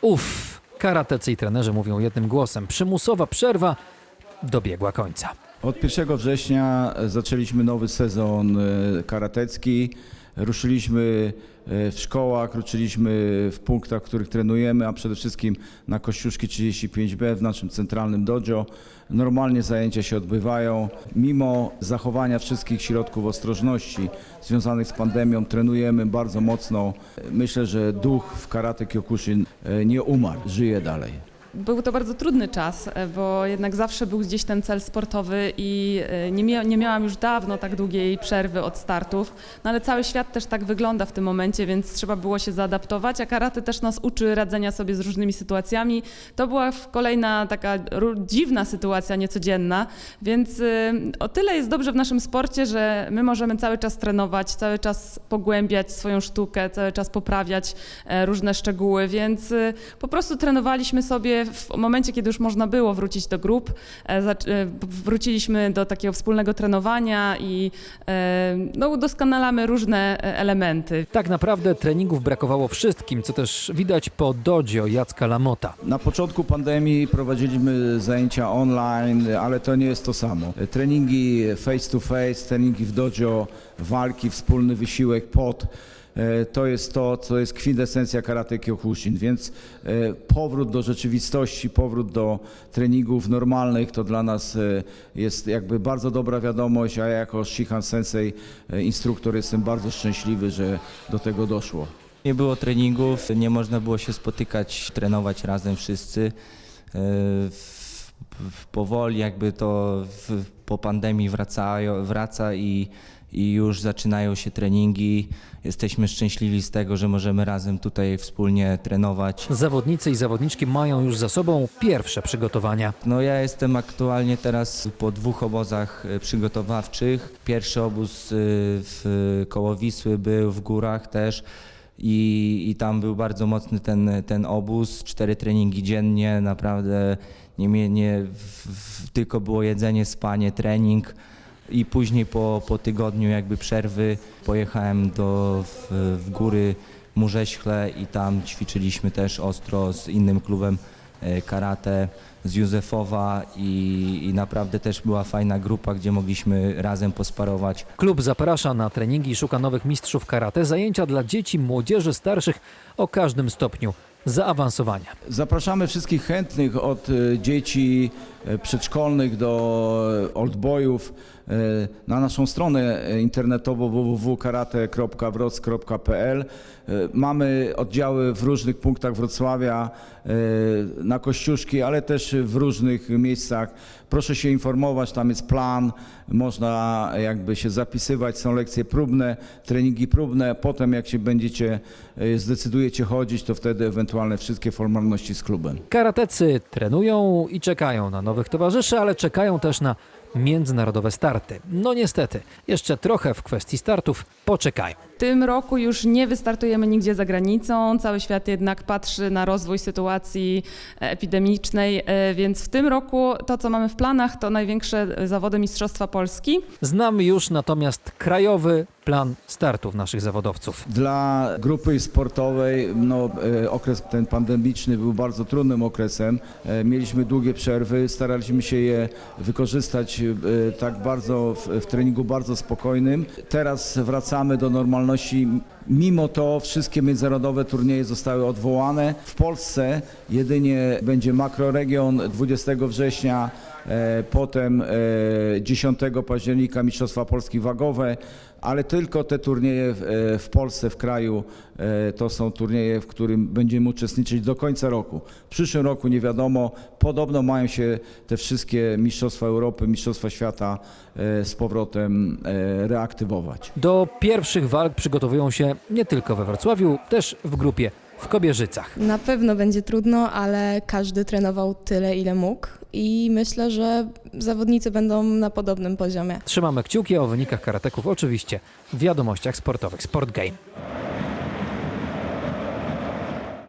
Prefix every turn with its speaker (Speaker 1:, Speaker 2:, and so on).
Speaker 1: Uff, karatecy i trenerzy mówią jednym głosem. Przymusowa przerwa dobiegła końca.
Speaker 2: Od 1 września zaczęliśmy nowy sezon e, karatecki. Ruszyliśmy e, w szkołach, ruszyliśmy w punktach, w których trenujemy, a przede wszystkim na Kościuszki 35B w naszym centralnym dojo. Normalnie zajęcia się odbywają. Mimo zachowania wszystkich środków ostrożności związanych z pandemią, trenujemy bardzo mocno. Myślę, że duch w karate Kyokushin e, nie umarł, żyje dalej.
Speaker 3: Był to bardzo trudny czas, e, bo jednak zawsze był gdzieś ten cel sportowy i e, nie, mia- nie miałam już dawno tak długiej przerwy od startów, no ale cały świat też tak wygląda w tym momencie, więc trzeba było się zaadaptować, a karate też nas uczy radzenia sobie z różnymi sytuacjami. To była kolejna taka dziwna sytuacja, niecodzienna, więc e, o tyle jest dobrze w naszym sporcie, że my możemy cały czas trenować, cały czas pogłębiać swoją sztukę, cały czas poprawiać e, różne szczegóły, więc e, po prostu trenowaliśmy sobie w momencie, kiedy już można było wrócić do grup. e, e, Wróciliśmy do takiego wspólnego trenowania i e, no, udoskonalamy różne elementy.
Speaker 1: Tak naprawdę treningów brakowało wszystkim, co też widać po dojo Jacka Lamota.
Speaker 2: Na początku pandemii prowadziliśmy zajęcia online, ale to nie jest to samo. Treningi face to face, treningi w dojo, walki, wspólny wysiłek, pot. E, To jest to, co jest kwintesencja karate Kyokushin, więc e, powrót do rzeczywistości, powrót do treningów normalnych to dla nas e, jest jakby bardzo dobra wiadomość, a ja jako Shihan Sensei, instruktor, jestem bardzo szczęśliwy, że do tego doszło.
Speaker 4: Nie było treningów, nie można było się spotykać, trenować razem wszyscy. Powoli jakby to po pandemii wracają, wraca i, i już zaczynają się treningi. Jesteśmy szczęśliwi z tego, że możemy razem tutaj wspólnie trenować.
Speaker 1: Zawodnicy i zawodniczki mają już za sobą pierwsze przygotowania.
Speaker 4: No ja jestem aktualnie teraz po dwóch obozach e, przygotowawczych. Pierwszy obóz e, w koło Wisły był w górach też i, i tam był bardzo mocny ten, ten obóz. Cztery treningi dziennie, naprawdę nie, nie w, w, tylko było jedzenie, spanie, trening. I później po, po tygodniu jakby przerwy pojechałem do, w, w góry Murześchle i tam ćwiczyliśmy też ostro z innym klubem e, karate z Józefowa i, i naprawdę też była fajna grupa, gdzie mogliśmy razem posparować.
Speaker 1: Klub zaprasza na treningi i szuka nowych mistrzów karate, zajęcia dla dzieci, młodzieży, starszych o każdym stopniu zaawansowania.
Speaker 2: Zapraszamy wszystkich chętnych od e, dzieci e, przedszkolnych do e, oldboyów na naszą stronę internetową www.karate.wroc.pl. Mamy oddziały w różnych punktach Wrocławia, na Kościuszki, ale też w różnych miejscach. Proszę się informować, tam jest plan, można jakby się zapisywać, są lekcje próbne, treningi próbne. Potem jak się będziecie, zdecydujecie chodzić, to wtedy ewentualne wszystkie formalności z klubem.
Speaker 1: Karatecy trenują i czekają na nowych towarzyszy, ale czekają też na międzynarodowe starty. No niestety, jeszcze trochę w kwestii startów poczekają.
Speaker 3: W tym roku już nie wystartujemy nigdzie za granicą. Cały świat jednak patrzy na rozwój sytuacji epidemicznej, e, więc w tym roku to, co mamy w planach, to największe zawody Mistrzostwa Polski.
Speaker 1: Znam już natomiast krajowy plan startów naszych zawodowców.
Speaker 2: Dla grupy sportowej no, e, okres ten pandemiczny był bardzo trudnym okresem. E, Mieliśmy długie przerwy, staraliśmy się je wykorzystać e, tak bardzo w, w treningu bardzo spokojnym. Teraz wracamy do normalności. মানুষই Mimo to wszystkie międzynarodowe turnieje zostały odwołane. W Polsce jedynie będzie makroregion 20 września, e, potem e, 10 października Mistrzostwa Polski wagowe, ale tylko te turnieje w, e, Polsce, w kraju, e, to są turnieje, w którym będziemy uczestniczyć do końca roku. W przyszłym roku nie wiadomo, podobno mają się te wszystkie Mistrzostwa Europy, Mistrzostwa Świata e, z powrotem e, reaktywować.
Speaker 1: Do pierwszych walk przygotowują się nie tylko we Wrocławiu, też w grupie w Kobierzycach.
Speaker 5: Na pewno będzie trudno, ale każdy trenował tyle, ile mógł i myślę, że zawodnicy będą na podobnym poziomie.
Speaker 1: Trzymamy kciuki o wynikach karateków oczywiście w wiadomościach sportowych Sport Game.